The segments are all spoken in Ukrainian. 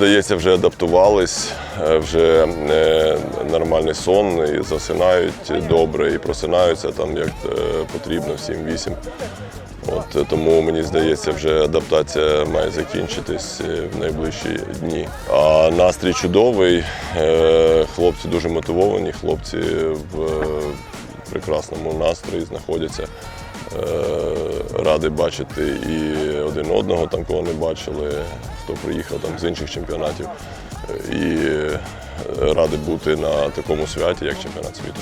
здається, вже адаптувались, е, вже е, нормальний сон і засинають добре, і просинаються там як е, потрібно, в 7-8. От, тому мені здається, вже адаптація має закінчитись в найближчі дні. А настрій чудовий, хлопці дуже мотивовані, хлопці в прекрасному настрої знаходяться. Е, Ради бачити і один одного, там кого не бачили, хто приїхав там з інших чемпіонатів. Е, І е, ради бути на такому святі, як чемпіонат світу.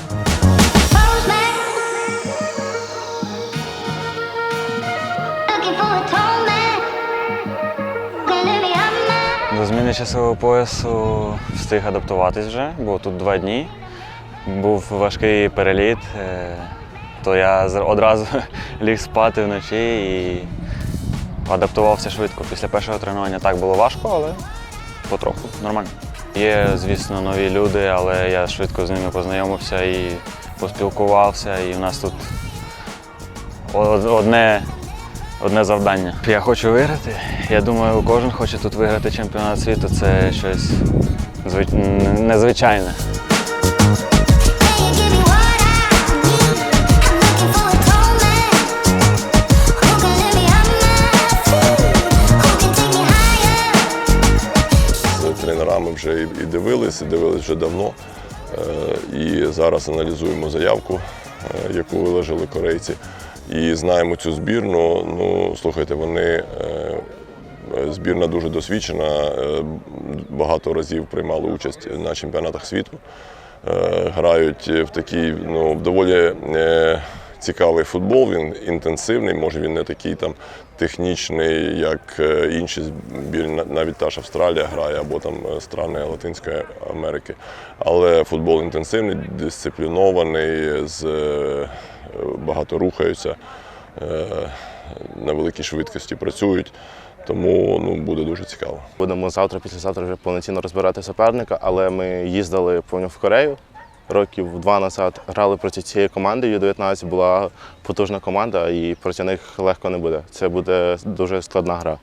До зміни часового поясу встиг адаптуватись вже, бо тут два дні. Був важкий переліт, то я одразу ліг спати вночі і адаптувався швидко. Після першого тренування так було важко, але потроху нормально. Є, звісно, нові люди, але я швидко з ними познайомився і поспілкувався, і в нас тут одне одне завдання. Я хочу виграти. Я думаю, кожен хоче тут виграти чемпіонат світу. Це щось незвичайне. Вже і дивились, і дивились вже давно. Е, І зараз аналізуємо заявку, е, яку виложили корейці. І знаємо цю збірну. Ну, слухайте, вони е, збірна дуже досвідчена, багато разів приймали участь на чемпіонатах світу. Грають в такий ну, доволі цікавий футбол, він інтенсивний, може він не такий там технічний, як е, інші збірні, навіть та ж Австралія грає або там е, страни Латинської Америки. Але футбол інтенсивний, дисциплінований, з, е, багато рухаються, на великій швидкості працюють. Тому ну, буде дуже цікаво. Будемо завтра, післязавтра вже повноцінно розбирати суперника, але ми їздили помню, в Корею років два назад. Грали проти цієї команди. Ю-19 була потужна команда, і проти них легко не буде. Це буде дуже складна гра.